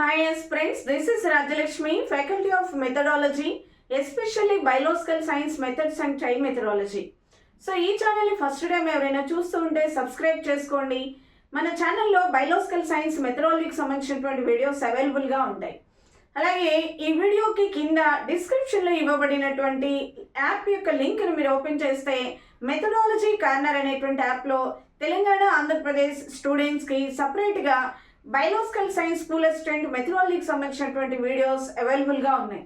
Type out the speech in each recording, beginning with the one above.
Hi yes friends this is Rajalakshmi faculty of methodology especially Biological science methods and Time methodology so ఈ ఛానల్ని first time ఎవరైనా చూస్తూ ఉంటే subscribe చేసుకోండి. మన ఛానల్లో బయోలాజికల్ సైన్స్ మెథడాలజీకి సంబంధించినటువంటి వీడియోస్ అవైలబుల్గా ఉంటాయి. అలాగే ఈ వీడియోకి కింద డిస్క్రిప్షన్లో ఇవ్వబడినటువంటి యాప్ యొక్క లింక్ను మీరు ఓపెన్ చేస్తే మెథడాలజీ కార్నర్ అనేటువంటి యాప్లో తెలంగాణ ఆంధ్రప్రదేశ్ స్టూడెంట్స్కి సపరేట్గా బయలాజికల్ సైన్స్ స్కూల్ అసిస్టెంట్ మెథడాలజీకి సంబంధించినటువంటి వీడియోస్ అవైలబుల్గా ఉన్నాయి.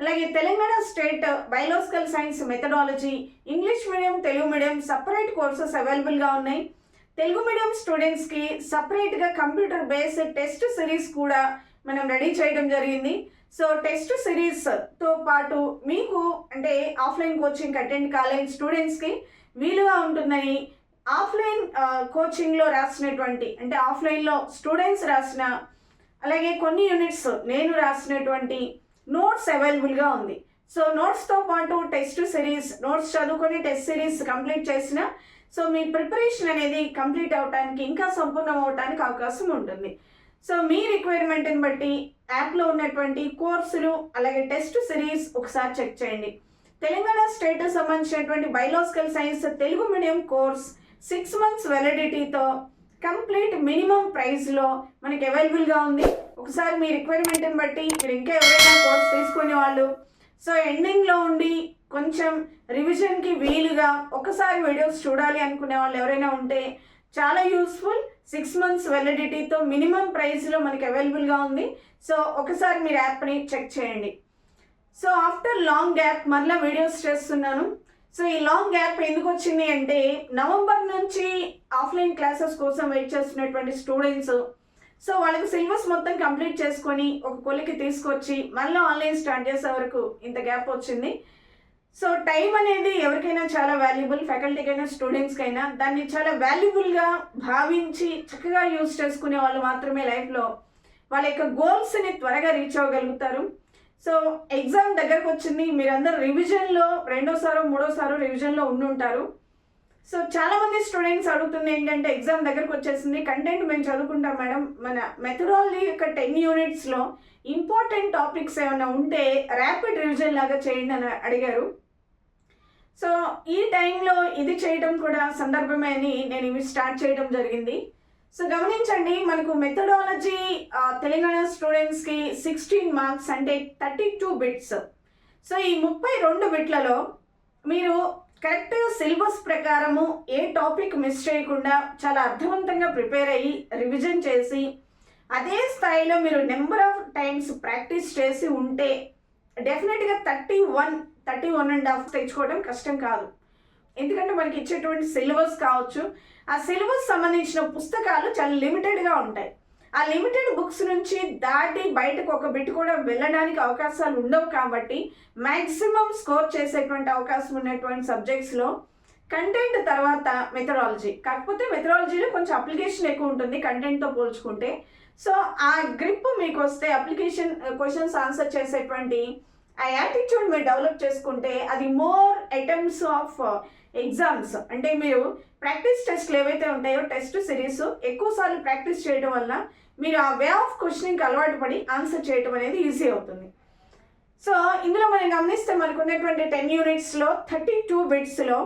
అలాగే Telangana state biological science methodology English medium Telugu medium separate courses అవైలబుల్గా ఉన్నాయి. తెలుగు మీడియం స్టూడెంట్స్కి సపరేట్గా కంప్యూటర్ బేస్డ్ టెస్ట్ సిరీస్ కూడా మనం రెడీ చేయడం జరిగింది. సో టెస్ట్ సిరీస్తో పాటు మీకు అంటే ఆఫ్లైన్ కోచింగ్ అటెండ్ కాలేని స్టూడెంట్స్కి వీలుగా ఉంటుందని ఆఫ్లైన్ కోచింగ్లో రాసినటువంటి అంటే ఆఫ్లైన్లో స్టూడెంట్స్ రాసిన అలాగే కొన్ని యూనిట్స్ నేను రాసినటువంటి నోట్స్ అవైలబుల్గా ఉంది. సో నోట్స్తో పాటు టెస్ట్ సిరీస్ నోట్స్ చదువుకొని టెస్ట్ సిరీస్ కంప్లీట్ చేసిన సో మీ ప్రిపరేషన్ అనేది కంప్లీట్ అవడానికి ఇంకా సంపూర్ణం అవడానికి అవకాశం ఉంటుంది. సో మీ రిక్వైర్మెంట్ని బట్టి యాప్లో ఉన్నటువంటి కోర్సులు అలాగే టెస్ట్ సిరీస్ ఒకసారి చెక్ చేయండి. తెలంగాణ స్టేట్ సంబంధించినటువంటి biological science Telugu medium course six months వెలిడిటీతో complete minimum ప్రైస్లో మనకి అవైలబుల్గా ఉంది. ఒకసారి మీ రిక్వైర్మెంట్ని బట్టి మీరు ఇంకా ఎవరైనా కోర్స్ తీసుకునే వాళ్ళు. సో ఎండింగ్లో ఉండి కొంచెం రివిజన్కి వీలుగా ఒకసారి వీడియోస్ చూడాలి అనుకునే వాళ్ళు ఎవరైనా ఉంటే చాలా యూస్ఫుల్ సిక్స్ మంత్స్ వెలిడిటీతో మినిమం ప్రైస్లో మనకి అవైలబుల్గా ఉంది. సో ఒకసారి మీరు యాప్ని చెక్ చేయండి. సో ఆఫ్టర్ లాంగ్ గ్యాప్ మరలా వీడియోస్ చేస్తున్నాను. సో ఈ లాంగ్ గ్యాప్ ఎందుకు వచ్చింది అంటే నవంబర్ నుంచి ఆఫ్లైన్ క్లాసెస్ కోసం వెయిట్ చేస్తున్నటువంటి స్టూడెంట్స్ సో వాళ్ళకి సిలబస్ మొత్తం కంప్లీట్ చేసుకొని ఒక కొలికి తీసుకొచ్చి మళ్ళీ ఆన్లైన్ స్టార్ట్ చేసే వరకు ఇంత గ్యాప్ వచ్చింది. సో టైం అనేది ఎవరికైనా చాలా వాల్యుబుల్ ఫ్యాకల్టీకైనా స్టూడెంట్స్కైనా దాన్ని చాలా వాల్యుబుల్గా భావించి చక్కగా యూజ్ చేసుకునే వాళ్ళు మాత్రమే లైఫ్లో వాళ్ళ యొక్క గోల్స్ని త్వరగా రీచ్ అవ్వగలుగుతారు. సో ఎగ్జామ్ దగ్గరకు వచ్చింది. మీరందరూ రివిజన్లో రెండోసారో మూడోసారో రివిజన్లో ఉండుంటారు సో చాలామంది స్టూడెంట్స్ అడుగుతుంది ఏంటంటే ఎగ్జామ్ దగ్గరకు వచ్చేసింది. కంటెంట్ మేము చదువుకుంటాం మేడం. మన మెథడాలజీ యొక్క టెన్ యూనిట్స్లో ఇంపార్టెంట్ టాపిక్స్ ఏమైనా ఉంటే ర్యాపిడ్ రివిజన్ లాగా చేయండి అని అడిగారు. సో ఈ టైంలో ఇది చేయడం కూడా సందర్భమే అని నేను ఇవి స్టార్ట్ చేయడం జరిగింది. సో గమనించండి మనకు మెథడాలజీ తెలంగాణ స్టూడెంట్స్కి సిక్స్టీన్ మార్క్స్ అంటే థర్టీ టూ బిట్స్ సో ఈ ముప్పై రెండు బిట్లలో మీరు కరెక్ట్ సిలబస్ ప్రకారము ఏ టాపిక్ మిస్ చేయకుండా చాలా అర్థవంతంగా ప్రిపేర్ అయ్యి రివిజన్ చేసి అదే స్థాయిలో మీరు నెంబర్ ఆఫ్ టైమ్స్ ప్రాక్టీస్ చేసి ఉంటే డెఫినెట్గా thirty one thirty one and half తెచ్చుకోవడం కష్టం కాదు. ఎందుకంటే మనకి ఇచ్చేటువంటి సిలబస్ కావచ్చు. ఆ సిలబస్ సంబంధించిన పుస్తకాలు చాలా లిమిటెడ్గా ఉంటాయి. ఆ లిమిటెడ్ బుక్స్ నుంచి దాటి బయటకు ఒక బిట్ కూడా వెళ్ళడానికి అవకాశాలు ఉండవు కాబట్టి మ్యాక్సిమం స్కోర్ చేసేటువంటి అవకాశం ఉన్నటువంటి సబ్జెక్ట్స్లో కంటెంట్ తర్వాత మెథడాలజీ. కాకపోతే మెథడాలజీలో కొంచెం అప్లికేషన్ ఎక్కువ ఉంటుంది కంటెంట్తో పోల్చుకుంటే. సో ఆ గ్రిప్ మీకు వస్తే అప్లికేషన్ క్వశ్చన్స్ ఆన్సర్ చేసేటువంటి ఆ యాటిట్యూడ్ మీరు డెవలప్ చేసుకుంటే అది మోర్ ఐటమ్స్ ఆఫ్ ఎగ్జామ్స్. అంటే మీరు ప్రాక్టీస్ టెస్ట్లు ఏవైతే ఉంటాయో టెస్ట్ సిరీస్ ఎక్కువసార్లు ప్రాక్టీస్ చేయడం వల్ల మీరు ఆ వే ఆఫ్ క్వశ్చనింగ్కి అలవాటు పడి ఆన్సర్ చేయడం అనేది ఈజీ అవుతుంది. సో ఇందులో మనం గమనిస్తే మనకు ఉన్నటువంటి టెన్ యూనిట్స్లో థర్టీ టూ బిట్స్లో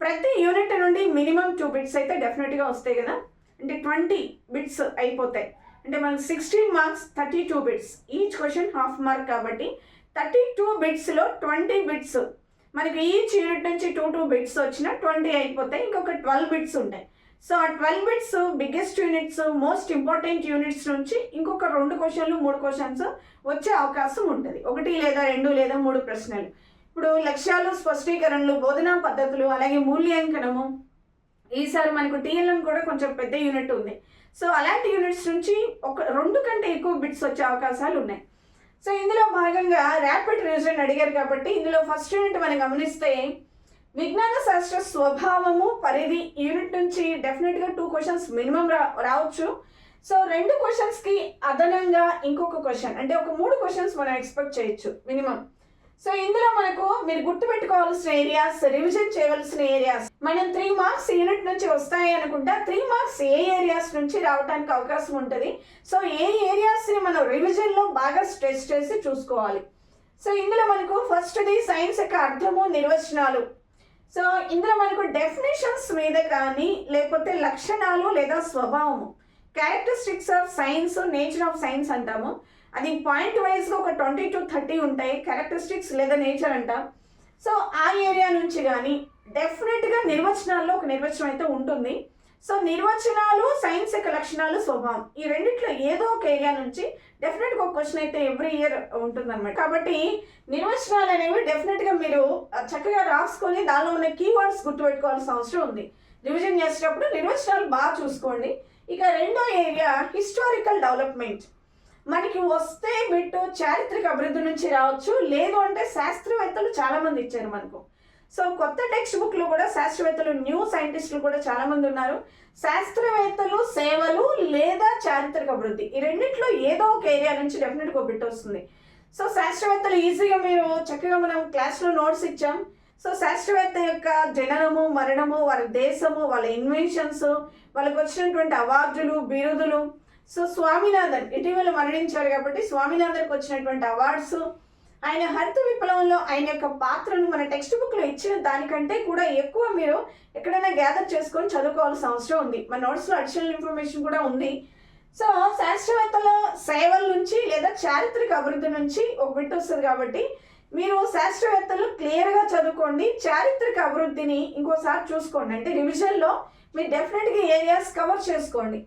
ప్రతి యూనిట్ నుండి మినిమం టూ బిట్స్ అయితే డెఫినెట్గా వస్తాయి కదా. అంటే ట్వంటీ బిట్స్ అయిపోతాయి. అంటే మనకు sixteen marks thirty two bits. Each question half mark కాబట్టి థర్టీ టూ బిట్స్లో ట్వంటీ బిట్స్ మనకి ఈచ్ యూనిట్ నుంచి టూ టూ బిట్స్ వచ్చిన ట్వంటీ అయిపోతాయి ఇంకొక ట్వెల్వ్ బిట్స్ ఉంటాయి. సో ఆ twelve bits biggest units most important units నుంచి ఇంకొక రెండు క్వశ్చన్లు మూడు క్వశ్చన్స్ వచ్చే అవకాశం ఉంటుంది. ఒకటి లేదా రెండు లేదా మూడు ప్రశ్నలు. ఇప్పుడు లక్ష్యాలు స్పష్టీకరణలు బోధనా పద్ధతులు అలాగే మూల్యాంకనము. ఈసారి మనకు టీఎల్ఎం కూడా కొంచెం పెద్ద యూనిట్ ఉంది. సో అలాంటి యూనిట్స్ నుంచి ఒక రెండు కంటే ఎక్కువ బిట్స్ వచ్చే అవకాశాలు ఉన్నాయి. సో ఇందులో భాగంగా ర్యాపిడ్ రీజన్ అడిగారు కాబట్టి ఇందులో ఫస్ట్ యూనిట్ మనం గమనిస్తే విజ్ఞాన శాస్త్ర స్వభావము పరిధి యూనిట్ నుంచి డెఫినెట్గా టూ క్వశ్చన్స్ మినిమం రా రావచ్చు. సో రెండు క్వశ్చన్స్కి అదనంగా ఇంకొక క్వశ్చన్ అంటే ఒక మూడు క్వశ్చన్స్ మనం ఎక్స్పెక్ట్ చేయొచ్చు మినిమం సో ఇందులో మనకు మీరు గుర్తుపెట్టుకోవాల్సిన ఏరియాస్ రివిజన్ చేయవలసిన ఏరియాస్ మనం త్రీ మార్క్స్ యూనిట్ నుంచి వస్తాయి అనుకుంటా త్రీ మార్క్స్ ఏ ఏరియాస్ నుంచి రావడానికి అవకాశం ఉంటుంది. సో ఏ ఏరియాస్ని మనం రివిజన్లో బాగా స్ట్రెస్ చేసి చూసుకోవాలి. సో ఇందులో మనకు ఫస్ట్ది సైన్స్ యొక్క అర్థము నిర్వచనాలు. సో ఇందులో మనకు డెఫినేషన్స్ మీద కానీ లేకపోతే లక్షణాలు లేదా స్వభావము. Characteristics of science nature of science అంటాము. అది పాయింట్ వైజ్గా ఒక ట్వంటీ టు థర్టీ ఉంటాయి క్యారెక్టరిస్టిక్స్ లేదా నేచర్ అంట. సో ఆ ఏరియా నుంచి కానీ డెఫినెట్గా నిర్వచనాల్లో ఒక నిర్వచనం అయితే ఉంటుంది. సో నిర్వచనాలు సైన్స్ యొక్క లక్షణాలు స్వభావం ఈ రెండిట్లో ఏదో ఒక ఏరియా నుంచి డెఫినెట్గా ఒక క్వశ్చన్ అయితే ఎవ్రీ ఇయర్ ఉంటుందన్నమాట. కాబట్టి నిర్వచనాలు అనేవి డెఫినెట్గా మీరు చక్కగా రాసుకొని దానిలో ఉన్న కీవర్డ్స్ గుర్తుపెట్టుకోవాల్సిన అవసరం ఉంది. రివిజన్ చేసేటప్పుడు నిర్వచనాలు బాగా చూసుకోండి. ఇక రెండో ఏరియా హిస్టారికల్ డెవలప్మెంట్ మనకి వస్తే బిట్టు చారిత్రక అభివృద్ధి నుంచి రావచ్చు. లేదు అంటే శాస్త్రవేత్తలు చాలామంది ఇచ్చారు మనకు. సో కొత్త టెక్స్ట్ బుక్లు కూడా శాస్త్రవేత్తలు న్యూ సైంటిస్టులు కూడా చాలామంది ఉన్నారు. శాస్త్రవేత్తలు సేవలు లేదా చారిత్రక అభివృద్ధి. ఈ రెండిట్లో ఏదో ఒక ఏరియా నుంచి డెఫినెట్గా ఒక బిట్ వస్తుంది. సో శాస్త్రవేత్తలు ఈజీగా మీరు చక్కగా మనం క్లాస్లో నోట్స్ ఇచ్చాం. సో శాస్త్రవేత్త యొక్క జననము మరణము వాళ్ళ దేశము వాళ్ళ ఇన్వెన్షన్స్ వాళ్ళకి వచ్చినటువంటి అవార్డులు బిరుదులు సో స్వామినాథన్ ఇటీవల మరణించారు కాబట్టి స్వామినాథన్కి వచ్చినటువంటి అవార్డ్స్ ఆయన హరిత విప్లవంలో ఆయన యొక్క పాత్రను మన టెక్స్ట్ బుక్లో ఇచ్చిన దానికంటే కూడా ఎక్కువ మీరు ఎక్కడైనా గ్యాదర్ చేసుకొని చదువుకోవాల్సిన అవసరం ఉంది. మన నోట్స్లో అడిషనల్ ఇన్ఫర్మేషన్ కూడా ఉంది. సో శాస్త్రవేత్తల సేవల నుంచి లేదా చారిత్రక అభివృద్ధి నుంచి ఒక బిట్ వస్తుంది కాబట్టి మీరు శాస్త్రవేత్తలు క్లియర్గా చదువుకోండి. చారిత్రక అభివృద్ధిని ఇంకోసారి చూసుకోండి. అంటే రివిజన్లో మీరు డెఫినెట్గా ఏరియాస్ కవర్ చేసుకోండి.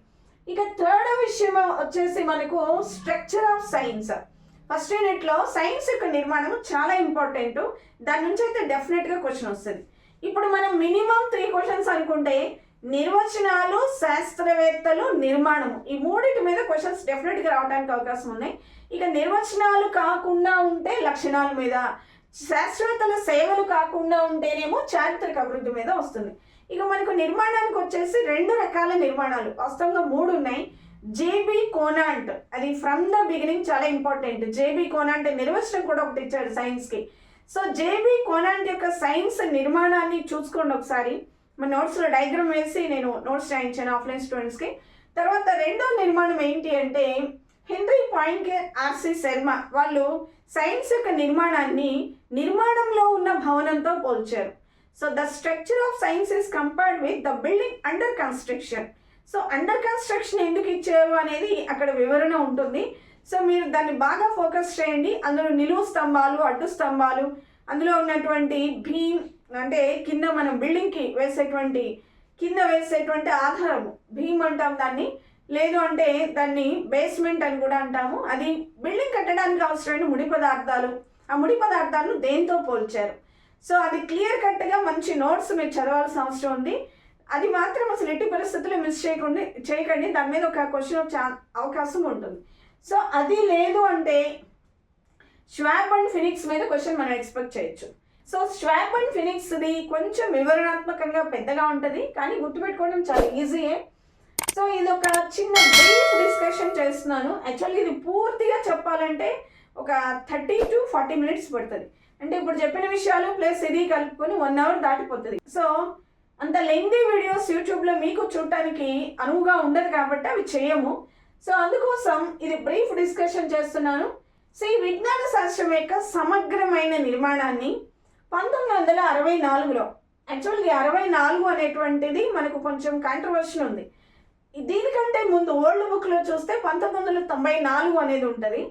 ఇక థర్డ్ విషయం వచ్చేసి మనకు స్ట్రక్చర్ ఆఫ్ సైన్స్ ఫస్ట్ యూనిట్లో సైన్స్ యొక్క నిర్మాణం చాలా ఇంపార్టెంట్ దాని నుంచి అయితే డెఫినెట్గా క్వశ్చన్ వస్తుంది. ఇప్పుడు మనం మినిమం త్రీ క్వశ్చన్స్ అనుకుంటే నిర్వచనాలు శాస్త్రవేత్తలు నిర్మాణము ఈ మూడింటి మీద క్వశ్చన్స్ డెఫినెట్గా రావడానికి అవకాశం ఉన్నాయి. ఇక నిర్వచనాలు కాకుండా ఉంటే లక్షణాల మీద శాస్త్రవేత్తల సేవలు కాకుండా ఉంటేనేమో చారిత్రక అభివృద్ధి మీద వస్తుంది. ఇక మనకు నిర్మాణానికి వచ్చేసి రెండు రకాల నిర్మాణాలు. వాస్తవంగా మూడు ఉన్నాయి. J B Conant. అది ఫ్రమ్ ద బిగినింగ్ చాలా ఇంపార్టెంట్ జేబీ కోనాంట్ నిర్వచనం కూడా ఒకటి ఇచ్చాడు సైన్స్కి సో జేబీ కోనాంట్ యొక్క సైన్స్ నిర్మాణాన్ని చూసుకోండి ఒకసారి. మన నోట్స్లో డయాగ్రామ్ వేసి నేను నోట్స్ రాయించాను ఆఫ్లైన్ స్టూడెంట్స్కి తర్వాత రెండో నిర్మాణం ఏంటి అంటే హెన్రీ పాయింట్ ఆర్సి శర్మ వాళ్ళు సైన్స్ యొక్క నిర్మాణాన్ని నిర్మాణంలో ఉన్న భవనంతో పోల్చారు. So the structure of science is compared with the building under construction so under construction ఎందుకు ఇచ్చారు అనేది అక్కడ వివరణ ఉంటుంది. సో మీరు దాన్ని బాగా ఫోకస్ చేయండి. అందులో నిలువు స్తంభాలు అడ్డు స్తంభాలు అందులో ఉన్నటువంటి భీమ్ అంటే కింద మనం బిల్డింగ్కి వేసేటువంటి కింద వేసేటువంటి ఆధారము భీమ్ అంటాం దాన్ని. లేదు అంటే దాన్ని బేస్మెంట్ అని కూడా అంటాము. అది బిల్డింగ్ కట్టడానికి అవసరమైన ముడి పదార్థాలు. ఆ ముడి పదార్థాలను దేంతో పోల్చారు? సో అది క్లియర్ కట్గా మంచి నోట్స్ మీరు చదవాల్సిన అవసరం ఉంది. అది మాత్రం అసలు ఎట్టి పరిస్థితుల్లో మిస్ చేయకుండా చేయకండి. దాని మీద ఒక క్వశ్చన్ వచ్చే అవకాశం ఉంటుంది. సో అది లేదు అంటే శ్వాబ్ అండ్ ఫినిక్స్ మీద క్వశ్చన్ మనం ఎక్స్పెక్ట్ చేయొచ్చు. సో శ్వాబ్ అండ్ ఫినిక్స్ది కొంచెం వివరణాత్మకంగా పెద్దగా ఉంటుంది కానీ గుర్తుపెట్టుకోవడం చాలా ఈజీయే సో ఇది ఒక చిన్న బ్రీఫ్ డిస్కషన్ చేస్తున్నాను. యాక్చువల్లీ ఇది పూర్తిగా చెప్పాలంటే ఒక థర్టీ టు ఫార్టీ మినిట్స్ పడుతుంది. అంటే ఇప్పుడు చెప్పిన విషయాలు ప్లస్ ఇది కలుపుకొని వన్ అవర్ దాటిపోతుంది. సో అంత లెంగ్దీ వీడియోస్ యూట్యూబ్లో మీకు చూడటానికి అనువుగా ఉండదు కాబట్టి అవి చేయము. సో అందుకోసం ఇది బ్రీఫ్ డిస్కషన్ చేస్తున్నాను. సో ఈ విజ్ఞాన శాస్త్రం యొక్క సమగ్రమైన నిర్మాణాన్ని పంతొమ్మిది వందల అరవై నాలుగులో యాక్చువల్గా అరవై నాలుగు అనేటువంటిది మనకు కొంచెం కాంట్రవర్షన్ ఉంది. దీనికంటే ముందు ఓల్డ్ బుక్లో చూస్తే పంతొమ్మిది వందల తొంభై నాలుగు అనేది ఉంటుంది.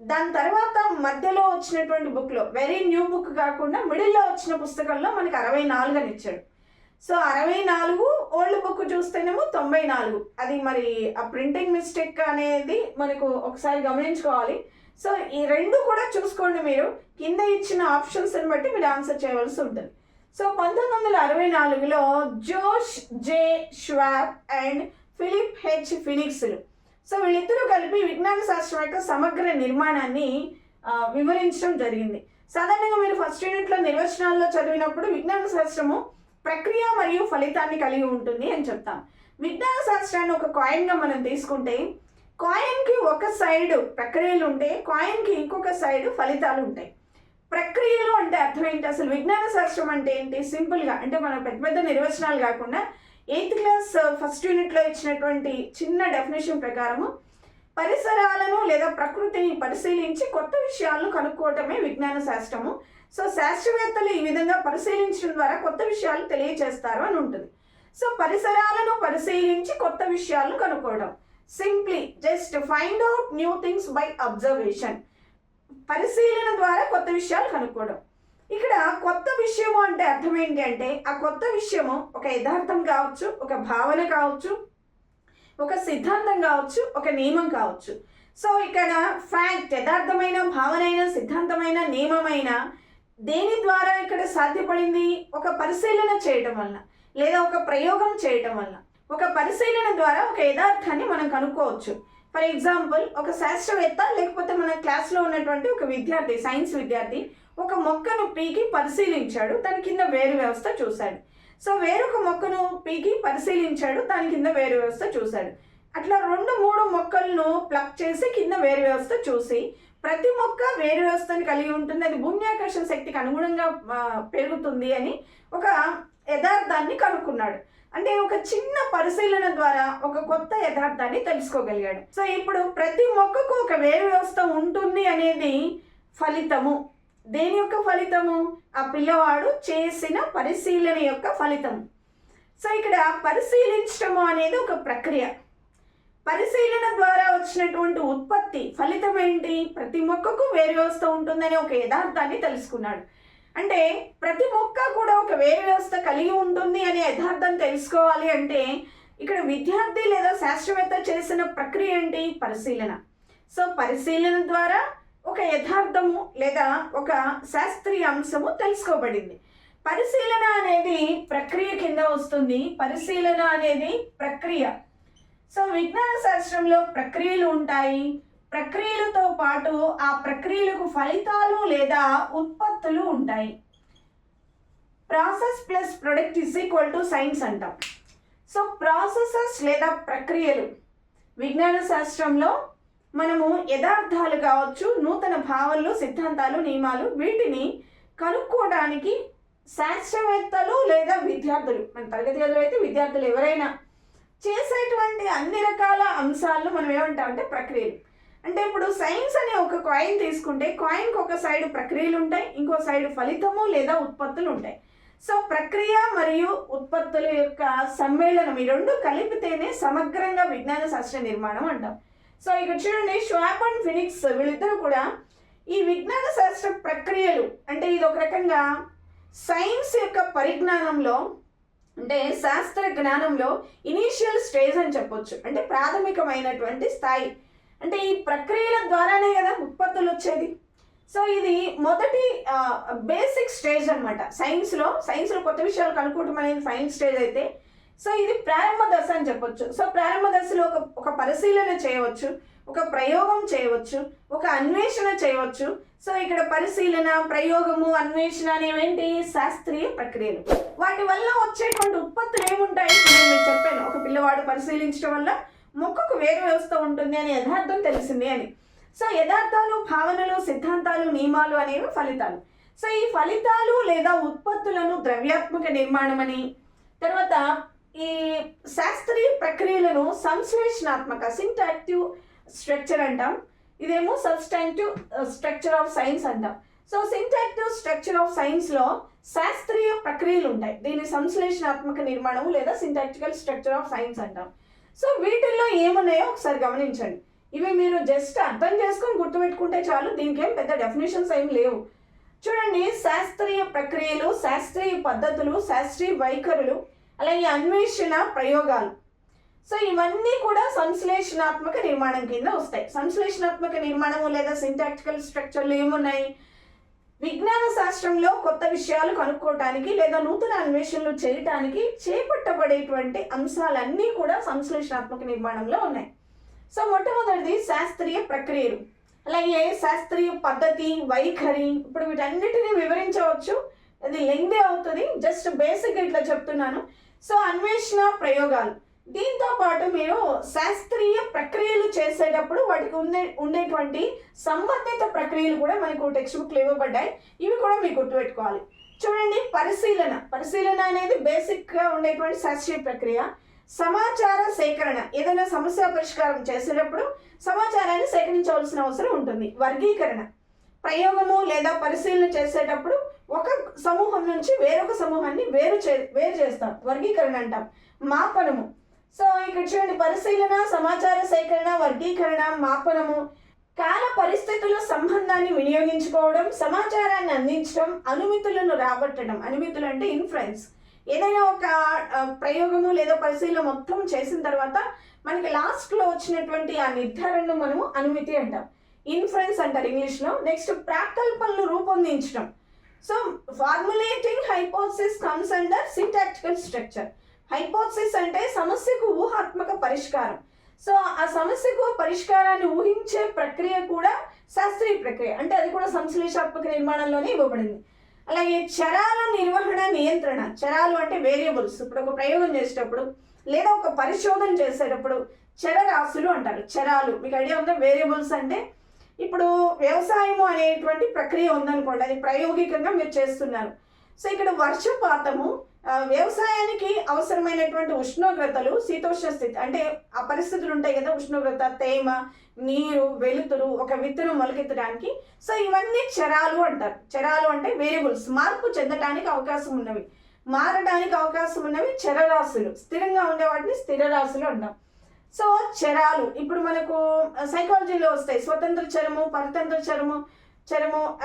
దాని తర్వాత మధ్యలో వచ్చినటువంటి బుక్లో వెరీ న్యూ బుక్ కాకుండా మిడిల్లో వచ్చిన పుస్తకంలో మనకి అరవై నాలుగు అని ఇచ్చాడు. సో అరవై నాలుగు ఓల్డ్ బుక్ చూస్తేనేమో తొంభై నాలుగు. అది మరి ఆ ప్రింటింగ్ మిస్టేక్ అనేది మనకు ఒకసారి గమనించుకోవాలి. సో ఈ రెండు కూడా చూసుకోండి మీరు. కింద ఇచ్చిన ఆప్షన్స్ని బట్టి మీరు ఆన్సర్ చేయవలసి ఉంటుంది. సో పంతొమ్మిది వందల అరవై నాలుగులో Josh J Schwab and Philip H ఫినిక్స్లు. So వీళ్ళిద్దరూ కలిపి విజ్ఞాన శాస్త్రం యొక్క సమగ్ర నిర్మాణాన్ని వివరించడం జరిగింది. సాధారణంగా మీరు ఫస్ట్ యూనిట్లో నిర్వచనాల్లో చదివినప్పుడు విజ్ఞాన శాస్త్రము ప్రక్రియ మరియు ఫలితాన్ని కలిగి ఉంటుంది అని చెప్తాం. విజ్ఞాన శాస్త్రాన్ని ఒక కాయిన్గా మనం తీసుకుంటే కాయిన్కి ఒక సైడ్ ప్రక్రియలు ఉంటే కాయిన్కి ఇంకొక సైడ్ ఫలితాలు ఉంటాయి. ప్రక్రియలు అంటే అర్థం ఏంటి? అసలు విజ్ఞాన శాస్త్రం అంటే ఏంటి? సింపుల్గా అంటే మన పెద్ద పెద్ద నిర్వచనాలు కాకుండా ఎయిత్ క్లాస్ ఫస్ట్ యూనిట్లో ఇచ్చినటువంటి చిన్న డెఫినేషన్ ప్రకారము పరిసరాలను లేదా ప్రకృతిని పరిశీలించి కొత్త విషయాలను కనుక్కోవటమే విజ్ఞాన శాస్త్రము. సో శాస్త్రవేత్తలు ఈ విధంగా పరిశీలించడం ద్వారా కొత్త విషయాలు తెలియచేస్తారు అని ఉంటుంది. సో పరిసరాలను పరిశీలించి కొత్త విషయాలను కనుక్కోవడం. Simply just find out new things by observation పరిశీలన ద్వారా కొత్త విషయాలు కనుక్కోవడం. ఇక్కడ కొత్త విషయము అంటే అర్థం ఏంటంటే ఆ కొత్త విషయము ఒక యథార్థం కావచ్చు ఒక భావన కావచ్చు ఒక సిద్ధాంతం కావచ్చు ఒక నియమం కావచ్చు. సో ఇక్కడ ఫ్యాక్ట్ యథార్థమైన భావనైన సిద్ధాంతమైన నియమమైన దేని ద్వారా ఇక్కడ సాధ్యపడింది? ఒక పరిశీలన చేయటం వల్ల లేదా ఒక ప్రయోగం చేయటం వల్ల ఒక పరిశీలన ద్వారా ఒక యథార్థాన్ని మనం కనుక్కోవచ్చు. ఫర్ ఎగ్జాంపుల్ ఒక శాస్త్రవేత్త లేకపోతే మన క్లాస్లో ఉన్నటువంటి ఒక విద్యార్థి సైన్స్ విద్యార్థి ఒక మొక్కను పీకి పరిశీలించాడు దాని కింద వేరు వ్యవస్థ చూశాడు. సో వేరొక మొక్కను పీకి పరిశీలించాడు దాని కింద వేరు వ్యవస్థ చూశాడు. అట్లా రెండు మూడు మొక్కలను ప్లక్ చేసి కింద వేరు వ్యవస్థ చూసి ప్రతి మొక్క వేరు వ్యవస్థను కలిగి ఉంటుంది అది భూమి ఆకర్షణ శక్తికి అనుగుణంగా పెరుగుతుంది అని ఒక యథార్థాన్ని కనుక్కున్నాడు. అంటే ఒక చిన్న పరిశీలన ద్వారా ఒక కొత్త యథార్థాన్ని తెలుసుకోగలిగాడు. సో ఇప్పుడు ప్రతి మొక్కకు ఒక వేరు వ్యవస్థ ఉంటుంది అనేది ఫలితము. దేని యొక్క ఫలితము? ఆ పిల్లవాడు చేసిన పరిశీలన యొక్క ఫలితం సో ఇక్కడ పరిశీలించడము అనేది ఒక ప్రక్రియ. పరిశీలన ద్వారా వచ్చినటువంటి ఉత్పత్తి ఫలితం ఏంటి ప్రతి మొక్కకు వేరు వ్యవస్థ ఉంటుందని ఒక యథార్థాన్ని తెలుసుకున్నాడు. అంటే ప్రతి మొక్క కూడా ఒక వేరే వ్యవస్థ కలిగి ఉంటుంది అనే యథార్థం తెలుసుకోవాలి అంటే ఇక్కడ విద్యార్థి లేదా శాస్త్రవేత్త చేసిన ప్రక్రియ ఏంటి? పరిశీలన. సో పరిశీలన ద్వారా ఒక యథార్థము లేదా ఒక శాస్త్రీయ అంశము తెలుసుకోబడింది. పరిశీలన అనేది ప్రక్రియ కింద వస్తుంది. పరిశీలన అనేది ప్రక్రియ. సో విజ్ఞాన శాస్త్రంలో ప్రక్రియలు ఉంటాయి. ప్రక్రియలతో పాటు ఆ ప్రక్రియలకు ఫలితాలు లేదా ఉత్పత్తులు ఉంటాయి. Process plus product is equal to science అంటాం. సో ప్రాసెసెస్ లేదా ప్రక్రియలు. విజ్ఞాన శాస్త్రంలో మనము యథార్థాలు కావచ్చు నూతన భావనలు సిద్ధాంతాలు నియమాలు వీటిని కనుక్కోవడానికి శాస్త్రవేత్తలు లేదా విద్యార్థులు మన తరగతి గదిలో అయితే విద్యార్థులు ఎవరైనా చేసేటువంటి అన్ని రకాల అంశాలను మనం ఏమంటామంటే ప్రక్రియలు. అంటే ఇప్పుడు సైన్స్ అనే ఒక కాయిన్ తీసుకుంటే కాయిన్కి ఒక సైడ్ ప్రక్రియలు ఉంటాయి ఇంకో సైడ్ ఫలితము లేదా ఉత్పత్తులు ఉంటాయి. సో ప్రక్రియ మరియు ఉత్పత్తుల యొక్క సమ్మేళనం ఈ రెండు కలిపితేనే సమగ్రంగా విజ్ఞాన శాస్త్ర నిర్మాణం అంటాం. సో ఇక్కడ చూడండి ష్వాప్ అండ్ ఫినిక్స్ వీళ్ళిద్దరూ కూడా ఈ విజ్ఞాన శాస్త్ర ప్రక్రియలు అంటే ఇది ఒక రకంగా సైన్స్ యొక్క పరిజ్ఞానంలో అంటే శాస్త్ర జ్ఞానంలో ఇనీషియల్ స్టేజ్ అని చెప్పొచ్చు. అంటే ప్రాథమికమైనటువంటి స్థాయి. అంటే ఈ ప్రక్రియల ద్వారానే కదా ఉత్పత్తులు వచ్చేది. సో ఇది మొదటి బేసిక్ స్టేజ్ అనమాట సైన్స్లో సైన్స్లో కొత్త విషయాలు కనుక్కోవటం అనేది ఫైన్ స్టేజ్ అయితే సో ఇది ప్రారంభ దశ అని చెప్పొచ్చు. సో ప్రారంభ దశలో ఒక ఒక పరిశీలన చేయవచ్చు ఒక ప్రయోగం చేయవచ్చు ఒక అన్వేషణ చేయవచ్చు. సో ఇక్కడ పరిశీలన ప్రయోగము అన్వేషణ అనేవేంటి? శాస్త్రీయ ప్రక్రియలు. వాటి వల్ల వచ్చేటువంటి ఉత్పత్తులు ఏముంటాయి? నేను చెప్పాను. ఒక పిల్లవాడు పరిశీలించడం వల్ల మొక్కకు వేరు వ్యవస్థ ఉంటుంది అని యథార్థం తెలిసింది అని. సో యథార్థాలు భావనలు సిద్ధాంతాలు నియమాలు అనేవి ఫలితాలు. సో ఈ ఫలితాలు లేదా ఉత్పత్తులను ద్రవ్యాత్మక నిర్మాణం అని తర్వాత ఈ శాస్త్రీయ ప్రక్రియలను సంశ్లేషణాత్మక సింటాక్టివ్ స్ట్రక్చర్ అంటాం. ఇదేమో సబ్స్టాంటివ్ స్ట్రక్చర్ ఆఫ్ సైన్స్ అంటాం. సో సింటాక్టివ్ స్ట్రక్చర్ ఆఫ్ సైన్స్లో శాస్త్రీయ ప్రక్రియలు ఉంటాయి. దీన్ని సంశ్లేషణాత్మక నిర్మాణం లేదా సింటాక్టికల్ స్ట్రక్చర్ ఆఫ్ సైన్స్ అంటాం. సో వీటిల్లో ఏమున్నాయో ఒకసారి గమనించండి. ఇవి మీరు జస్ట్ అర్థం చేసుకొని గుర్తుపెట్టుకుంటే చాలు దీనికి ఏం పెద్ద డెఫినేషన్స్ ఏం లేవు. చూడండి శాస్త్రీయ ప్రక్రియలు శాస్త్రీయ పద్ధతులు శాస్త్రీయ వైఖరులు అలాగే అన్వేషణ ప్రయోగాలు. సో ఇవన్నీ కూడా సంశ్లేషణాత్మక నిర్మాణం కింద వస్తాయి. సంశ్లేషణాత్మక నిర్మాణము లేదా సింటాక్టికల్ స్ట్రక్చర్లు ఏమున్నాయి? విజ్ఞాన శాస్త్రంలో కొత్త విషయాలు కనుక్కోవటానికి లేదా నూతన అన్వేషణలు చేయటానికి చేపట్టబడేటువంటి అంశాలన్నీ కూడా సంశ్లేషణాత్మక నిర్మాణంలో ఉన్నాయి. సో మొట్టమొదటిది శాస్త్రీయ ప్రక్రియలు. అలాగే శాస్త్రీయ పద్ధతి వైఖరి ఇప్పుడు వీటన్నిటిని వివరించవచ్చు. అది లెంగ్దే అవుతుంది? జస్ట్ బేసిక్ ఇట్లా చెప్తున్నాను. సో అన్వేషణ ప్రయోగాలు. దీంతో పాటు మీరు శాస్త్రీయ ప్రక్రియలు చేసేటప్పుడు వాటికి ఉండే ఉండేటువంటి సంబంధిత ప్రక్రియలు కూడా మనకు టెక్స్ట్ బుక్లు ఇవ్వబడ్డాయి. ఇవి కూడా మీరు గుర్తుపెట్టుకోవాలి. చూడండి పరిశీలన. పరిశీలన అనేది బేసిక్గా ఉండేటువంటి శాస్త్రీయ ప్రక్రియ. సమాచార సేకరణ. ఏదైనా సమస్య పరిష్కారం చేసేటప్పుడు సమాచారాన్ని సేకరించవలసిన అవసరం ఉంటుంది. వర్గీకరణ. ప్రయోగము లేదా పరిశీలన చేసేటప్పుడు ఒక సమూహం నుంచి వేరొక సమూహాన్ని వేరు చే వేరు చేస్తాం. వర్గీకరణ అంటాం. మాపనము. సో ఇక్కడ చూడండి పరిశీలన సమాచార సేకరణ వర్గీకరణ మాపనము కాల పరిస్థితుల సంబంధాన్ని వినియోగించుకోవడం సమాచారాన్ని అందించడం అనుమితులను రాబట్టడం. అనుమితులు అంటే ఇన్ఫ్లుయెన్స్ ఏదైనా ఒక ప్రయోగము లేదా పరిశీలన మొత్తం చేసిన తర్వాత మనకి లాస్ట్లో వచ్చినటువంటి ఆ నిర్ధారణను మనము అనుమితి అంటాం. ఇన్ఫ్లుయెన్స్ అంటారు ఇంగ్లీష్లో నెక్స్ట్ ప్రాకల్పనలు రూపొందించడం. So formulating hypothesis comes under syntactical structure hypothesis అంటే సమస్యకు ఊహాత్మక పరిష్కారం. సో ఆ సమస్యకు పరిష్కారాన్ని ఊహించే ప్రక్రియ కూడా శాస్త్రీయ ప్రక్రియ. అంటే అది కూడా సంశ్లేషాత్మక నిర్మాణంలోనే ఇవ్వబడింది. అలాగే చరాల నిర్వహణ నియంత్రణ. చరాలు అంటే వేరియబుల్స్ ఇప్పుడు ఒక ప్రయోగం చేసేటప్పుడు లేదా ఒక పరిశోధన చేసేటప్పుడు చరరాశులు అంటారు. చరాలు. మీకు ఐడియా ఉందా? వేరియబుల్స్ అంటే ఇప్పుడు వ్యవసాయము అనేటువంటి ప్రక్రియ ఉందనుకోండి. అది ప్రాయోగికంగా మీరు చేస్తున్నారు. సో ఇక్కడ వర్షపాతము వ్యవసాయానికి అవసరమైనటువంటి ఉష్ణోగ్రతలు శీతోష్ణ స్థితి అంటే ఆ పరిస్థితులు ఉంటాయి కదా ఉష్ణోగ్రత తేమ నీరు వెలుతురు ఒక విత్తనం మొలకెత్తడానికి. సో ఇవన్నీ చరాలు అంటారు. చరాలు అంటే వేరియబుల్స్. మార్పు చెందడానికి అవకాశం ఉన్నవి. మారడానికి అవకాశం ఉన్నవి చరరాశులు. స్థిరంగా ఉండే వాటిని స్థిరరాశులు అంటాం. సో చరాలు. ఇప్పుడు మనకు సైకాలజీలో వస్తాయి. స్వతంత్ర చరము పరతంత్ర చరము చరము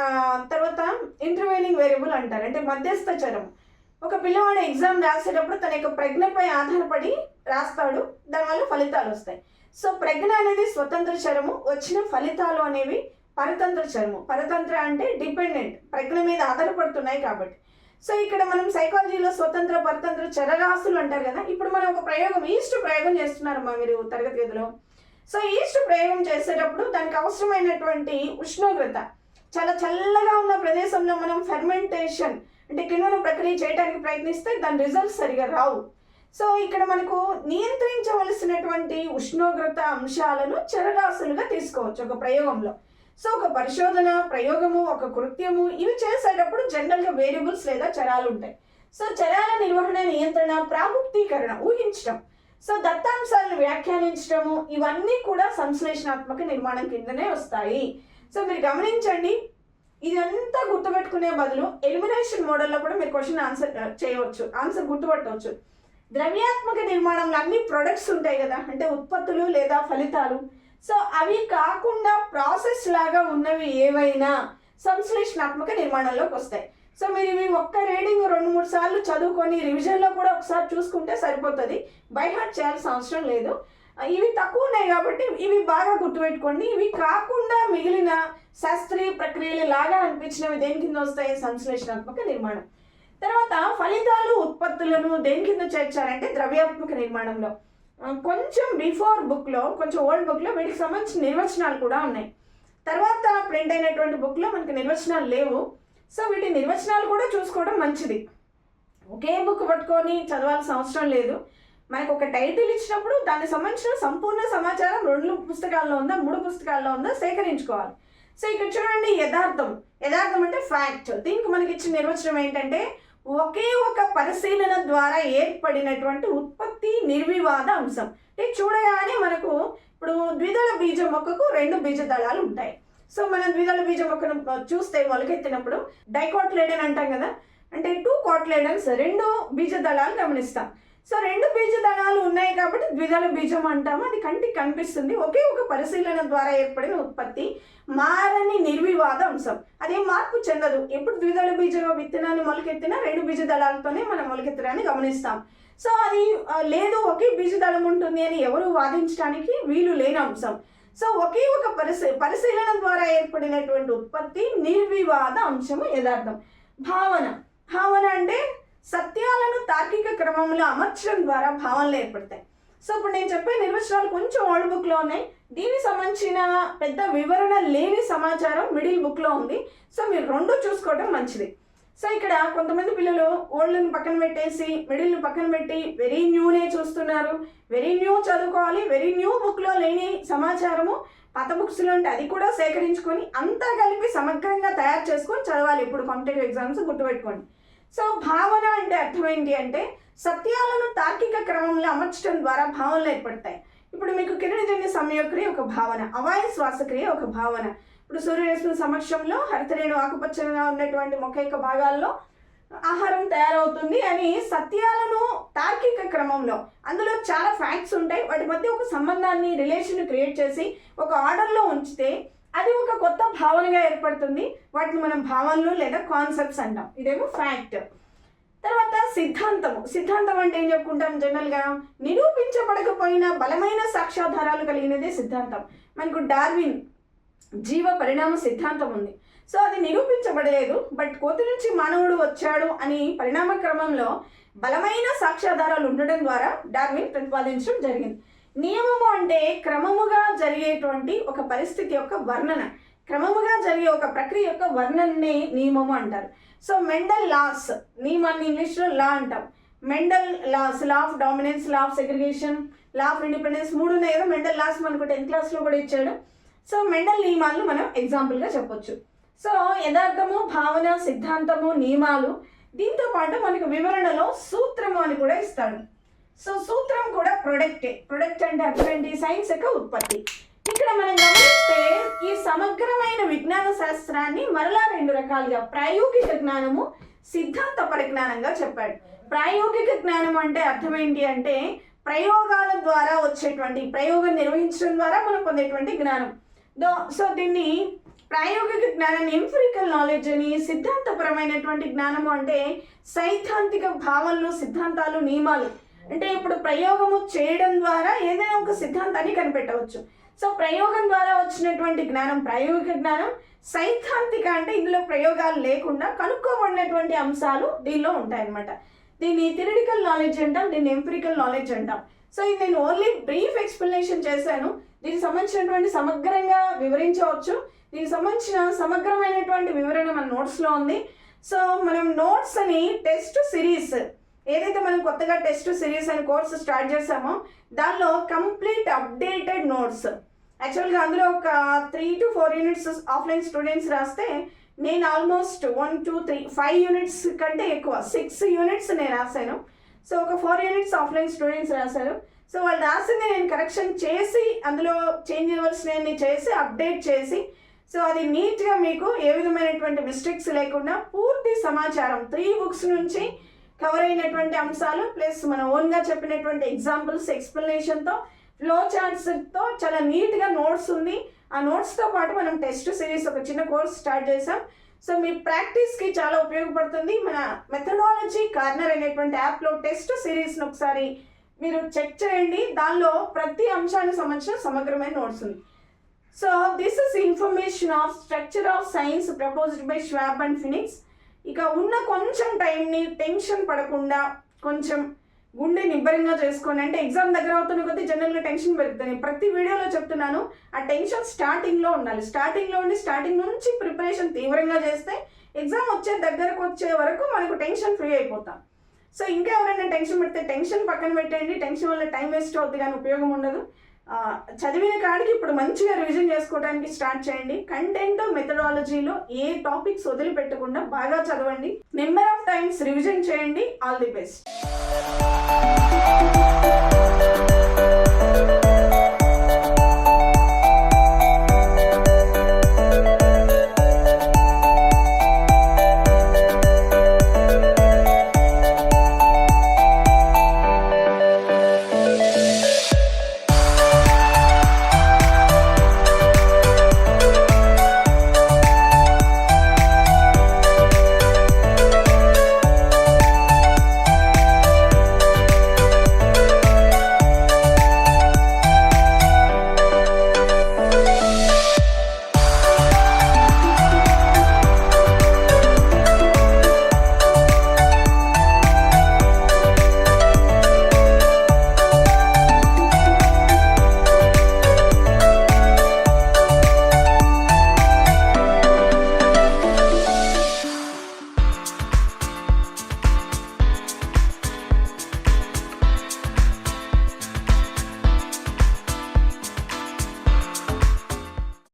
తర్వాత ఇంటర్వెనింగ్ వేరియబుల్ అంటారు. అంటే మధ్యస్థ చరము. ఒక పిల్లవాడు ఎగ్జామ్ రాసేటప్పుడు తన యొక్క ప్రజ్ఞపై ఆధారపడి రాస్తాడు. దానివల్ల ఫలితాలు వస్తాయి. సో ప్రజ్ఞ అనేది స్వతంత్ర చరము వచ్చిన ఫలితాలు అనేవి పరతంత్ర చరము పరతంత్ర అంటే డిపెండెంట్ ప్రజ్ఞ మీద ఆధారపడుతున్నాయి కాబట్టి. సో ఇక్కడ మనం సైకాలజీలో స్వతంత్ర పరతంత్ర చరరాశులు అంటారు కదా. ఇప్పుడు మనం ఒక ప్రయోగం ఈస్ట్ ప్రయోగం చేస్తున్నారు మా మీరు తరగతి గదిలో. సో ఈస్ట్ ప్రయోగం చేసేటప్పుడు దానికి అవసరమైనటువంటి ఉష్ణోగ్రత. చాలా చల్లగా ఉన్న ప్రదేశంలో మనం ఫెర్మెంటేషన్ అంటే కిణ్వన ప్రక్రియ చేయడానికి ప్రయత్నిస్తే దాని రిజల్ట్స్ సరిగా రావు. సో ఇక్కడ మనకు నియంత్రించవలసినటువంటి ఉష్ణోగ్రత అంశాలను చరరాశులుగా తీసుకోవచ్చు ఒక ప్రయోగంలో. సో ఒక పరిశోధన ప్రయోగము ఒక కృత్యము ఇవి చేసేటప్పుడు జనరల్గా వేరియబుల్స్ లేదా చరాలు ఉంటాయి. సో చరాల నిర్వహణ నియంత్రణ ప్రాముక్తీకరణ ఊహించడం సో దత్తాంశాలను వ్యాఖ్యానించడము ఇవన్నీ కూడా సంశ్లేషణాత్మక నిర్మాణం కిందనే వస్తాయి. సో మీరు గమనించండి ఇదంతా గుర్తుపెట్టుకునే బదులు ఎలిమినేషన్ మోడల్లో కూడా మీరు క్వశ్చన్ ఆన్సర్ uh, చేయవచ్చు. ఆన్సర్ గుర్తుపట్టవచ్చు. ద్రవ్యాత్మక నిర్మాణంలో అన్ని ప్రొడక్ట్స్ ఉంటాయి కదా అంటే ఉత్పత్తులు లేదా ఫలితాలు. సో అవి కాకుండా ప్రాసెస్ లాగా ఉన్నవి ఏవైనా సంశ్లేషణాత్మక నిర్మాణంలోకి వస్తాయి. సో మీరు ఇవి ఒక్క రీడింగ్ రెండు మూడు సార్లు చదువుకొని రివిజన్లో కూడా ఒకసారి చూసుకుంటే సరిపోతుంది. బై హార్ట్ చేయాల్సిన అవసరం లేదు. ఇవి తక్కువ ఉన్నాయి కాబట్టి ఇవి బాగా గుర్తుపెట్టుకోండి. ఇవి కాకుండా మిగిలిన శాస్త్రీయ ప్రక్రియలు లాగా అనిపించినవి దేని కింద వస్తాయి? సంశ్లేషణాత్మక నిర్మాణం. తర్వాత ఫలితాలు ఉత్పత్తులను దేని కింద చేర్చారంటే ద్రవ్యాత్మక నిర్మాణంలో. కొంచెం బిఫోర్ బుక్లో కొంచెం ఓల్డ్ బుక్లో వీటికి సంబంధించిన నిర్వచనాలు కూడా ఉన్నాయి. తర్వాత ప్రింట్ అయినటువంటి బుక్లో మనకి నిర్వచనాలు లేవు. సో వీటి నిర్వచనాలు కూడా చూసుకోవడం మంచిది. ఒకే బుక్ పట్టుకొని చదవాల్సిన అవసరం లేదు. మనకు ఒక టైటిల్ ఇచ్చినప్పుడు దానికి సంబంధించిన సంపూర్ణ సమాచారం రెండు పుస్తకాల్లో ఉందా మూడు పుస్తకాల్లో ఉందా సేకరించుకోవాలి. సో ఇక్కడ చూడండి యథార్థం. యథార్థం అంటే ఫ్యాక్ట్ దీనికి మనకి ఇచ్చిన నిర్వచనం ఏంటంటే ఒకే ఒక పరిశీలన ద్వారా ఏర్పడినటువంటి ఉత్పత్తి నిర్వివాద అంశం. అంటే చూడగానే మనకు ఇప్పుడు ద్విదళ బీజ మొక్కకు రెండు బీజ దళాలు ఉంటాయి. సో మనం ద్విదళ బీజ మొక్కను చూస్తే మొలకెత్తినప్పుడు డైకోట్లేడన్ అంటాం కదా. అంటే టూ కోట్లేడన్స్ రెండు బీజ దళాలు గమనిస్తాం. సో రెండు బీజ దళాలు ఉన్నాయి కాబట్టి ద్విదళ బీజం అంటాము. అది కంటికి కనిపిస్తుంది. ఒకే ఒక పరిశీలన ద్వారా ఏర్పడిన ఉత్పత్తి మారని నిర్వివాద అంశం. అదేం మార్పు చెందదు. ఎప్పుడు ద్విదళ బీజ విత్తనాన్ని మొలకెత్తినా రెండు బీజ దళాలతోనే మనం మొలకెత్తడాన్ని గమనిస్తాం. సో అది లేదు ఒకే బీజ దళం ఉంటుంది అని ఎవరు వాదించడానికి వీలు లేని అంశం. సో ఒకే ఒక పరిశీ పరిశీలన ద్వారా ఏర్పడినటువంటి ఉత్పత్తి నిర్వివాద అంశము యథార్థం. భావన. భావన అంటే సత్యాలను తార్కిక క్రమంలో అమర్చడం ద్వారా భావనలు ఏర్పడతాయి. సో ఇప్పుడు నేను చెప్పే నిర్వచనాలు కొంచెం ఓల్డ్ బుక్లో ఉన్నాయి. దీనికి సంబంధించిన పెద్ద వివరణ లేని సమాచారం మిడిల్ బుక్లో ఉంది. సో మీరు రెండు చూసుకోవడం మంచిది. సో ఇక్కడ కొంతమంది పిల్లలు ఓల్డ్ని పక్కన పెట్టేసి మిడిల్ని పక్కన పెట్టి వెరీ న్యూనే చూస్తున్నారు. వెరీ న్యూ చదువుకోవాలి. వెరీ న్యూ బుక్లో లేని సమాచారము పాత బుక్స్లో ఉంటే అది కూడా సేకరించుకొని అంతా కలిపి సమగ్రంగా తయారు చేసుకొని చదవాలి. ఇప్పుడు కాంపిటేటివ్ ఎగ్జామ్స్ గుర్తుపెట్టుకోండి. సో భావన అంటే అర్థం ఏంటి అంటే సత్యాలను తార్కిక క్రమంలో అమర్చడం ద్వారా భావనలు ఏర్పడతాయి. ఇప్పుడు మీకు కిరణజన్య సమయక్రియ ఒక భావన అవాయ శ్వాసక్రియ ఒక భావన. ఇప్పుడు సూర్యరశ్మి సమక్షంలో హరితరేణు ఆకుపచ్చగా ఉన్నటువంటి మొక్క యొక్క భాగాల్లో ఆహారం తయారవుతుంది అని సత్యాలను తార్కిక క్రమంలో అందులో చాలా ఫ్యాక్ట్స్ ఉంటాయి. వాటి మధ్య ఒక సంబంధాన్ని రిలేషన్ క్రియేట్ చేసి ఒక ఆర్డర్లో ఉంచితే అది ఒక కొత్త భావనగా ఏర్పడుతుంది. వాటిని మనం భావనలు లేదా కాన్సెప్ట్స్ అంటాం. ఇదేమో ఫ్యాక్ట్ తర్వాత సిద్ధాంతము. సిద్ధాంతం అంటే ఏం చెప్పుకుంటాం జనరల్గా నిరూపించబడకపోయిన బలమైన సాక్ష్యాధారాలు కలిగినదే సిద్ధాంతం. మనకు డార్విన్ జీవ పరిణామ సిద్ధాంతం ఉంది. సో అది నిరూపించబడలేదు బట్ కోతి నుంచి మానవుడు వచ్చాడు అని పరిణామ క్రమంలో బలమైన సాక్ష్యాధారాలు ఉండడం ద్వారా డార్విన్ ప్రతిపాదించడం జరిగింది. నియమము అంటే క్రమముగా జరిగేటువంటి ఒక పరిస్థితి యొక్క వర్ణన. క్రమముగా జరిగే ఒక ప్రక్రియ యొక్క వర్ణననే నియమము అంటారు. సో మెండల్ లాస్ నియమాన్ని ఇంగ్లీష్లో లా అంటాం. Mendel laws law of dominance law of segregation law of independence మూడు ఉన్నాయి కదా. మెండల్ లాస్ మనకు టెన్త్ క్లాస్లో కూడా ఇచ్చాడు. సో మెండల్ నియమాలను మనం ఎగ్జాంపుల్గా చెప్పొచ్చు. సో యథార్థము భావన సిద్ధాంతము నియమాలు దీంతో పాటు మనకు వివరణలో సూత్రము అని కూడా ఇస్తాడు. సో సూత్రం కూడా ప్రొడక్టే ప్రొడక్ట్ అంటే అటువంటి సైన్స్ యొక్క ఉత్పత్తి. ఇక్కడ మనం గమనిస్తే ఈ సమగ్రమైన విజ్ఞాన శాస్త్రాన్ని మరలా రెండు రకాలుగా ప్రాయోగిక జ్ఞానము సిద్ధాంత పరిజ్ఞానంగా చెప్పాడు. ప్రాయోగిక జ్ఞానం అంటే అర్థం ఏంటి అంటే ప్రయోగాల ద్వారా వచ్చేటువంటి ప్రయోగం నిర్వహించడం ద్వారా మనం పొందేటువంటి జ్ఞానం. దో సో దీన్ని ప్రాయోగిక జ్ఞానాన్ని ఎంఫిరికల్ నాలెడ్జ్ అని సిద్ధాంతపరమైనటువంటి జ్ఞానము అంటే సైద్ధాంతిక భావనలు సిద్ధాంతాలు నియమాలు. అంటే ఇప్పుడు ప్రయోగము చేయడం ద్వారా ఏదైనా ఒక సిద్ధాంతాన్ని కనిపెట్టవచ్చు. సో ప్రయోగం ద్వారా వచ్చినటువంటి జ్ఞానం ప్రాయోగిక జ్ఞానం సైద్ధాంతిక అంటే ఇందులో ప్రయోగాలు లేకుండా కనుక్కోబడినటువంటి అంశాలు దీనిలో ఉంటాయన్నమాట. దీన్ని థిరిటికల్ నాలెడ్జ్ అంటాం దీన్ని ఎంపిరికల్ నాలెడ్జ్ అంటాం. సో ఇది నేను ఓన్లీ బ్రీఫ్ ఎక్స్ప్లెనేషన్ చేశాను. దీనికి సంబంధించినటువంటి సమగ్రంగా వివరించవచ్చు. దీనికి సంబంధించిన సమగ్రమైనటువంటి వివరణ మన నోట్స్లో ఉంది. సో మనం నోట్స్ అని టెస్ట్ సిరీస్ ఏదైతే మనం కొత్తగా టెస్ట్ సిరీస్ అనే కోర్స్ స్టార్ట్ చేసామో దానిలో కంప్లీట్ అప్డేటెడ్ నోట్స్. యాక్చువల్గా అందులో ఒక three to four units offline students రాస్తే నేను almost one two three five units కంటే ఎక్కువ సిక్స్ యూనిట్స్ నేను రాశాను. సో ఒక ఫోర్ యూనిట్స్ ఆఫ్లైన్ స్టూడెంట్స్ రాశారు. సో వాళ్ళు రాసింది నేను కరెక్షన్ చేసి అందులో చేంజ్ చేయవలసినవి చేసి అప్డేట్ చేసి సో అది నీట్గా మీకు ఏ విధమైనటువంటి మిస్టేక్స్ లేకుండా పూర్తి సమాచారం త్రీ బుక్స్ నుంచి కవర్ అయినటువంటి అంశాలు ప్లస్ మన ఓన్గా చెప్పినటువంటి ఎగ్జాంపుల్స్ ఎక్స్ప్లెనేషన్తో ఫ్లో చార్ట్స్తో చాలా నీట్గా నోట్స్ ఉంది. ఆ నోట్స్తో పాటు మనం టెస్ట్ సిరీస్ ఒక చిన్న కోర్స్ స్టార్ట్ చేసాం సో మీ ప్రాక్టీస్కి చాలా ఉపయోగపడుతుంది. మన మెథడాలజీ కార్నర్ అనేటువంటి యాప్లో టెస్ట్ సిరీస్ని ఒకసారి మీరు చెక్ చేయండి. దానిలో ప్రతి అంశానికి సంబంధించిన సమగ్రమైన నోట్స్ ఉంది. So this is information of structure of science proposed by Schwab and Phenix ఇక ఉన్న కొంచెం టైంని టెన్షన్ పడకుండా కొంచెం గుండె నిబ్బరంగా చేసుకోండి అంటే ఎగ్జామ్ దగ్గర అవుతున్న కొద్దీ జనరల్గా టెన్షన్ పెరుగుతుంది. ప్రతి వీడియోలో చెప్తున్నాను ఆ టెన్షన్ స్టార్టింగ్లో ఉండాలి. స్టార్టింగ్లో ఉండి స్టార్టింగ్ నుంచి ప్రిపరేషన్ తీవ్రంగా చేస్తే ఎగ్జామ్ వచ్చే దగ్గరకు వచ్చే వరకు మనకు టెన్షన్ ఫ్రీ అయిపోతాం. సో ఇంకా ఎవరైనా టెన్షన్ పెడితే టెన్షన్ పక్కన పెట్టండి టెన్షన్ వల్ల టైం వేస్ట్ అవుతుంది కానీ ఉపయోగం ఉండదు. చదివిన కాడికి ఇప్పుడు మంచిగా రివిజన్ చేసుకోవడానికి స్టార్ట్ చేయండి. కంటెంట్ మెథడాలజీలో ఏ టాపిక్స్ వదిలిపెట్టకుండా బాగా చదవండి. నెంబర్ ఆఫ్ టైమ్స్ రివిజన్ చేయండి. All the best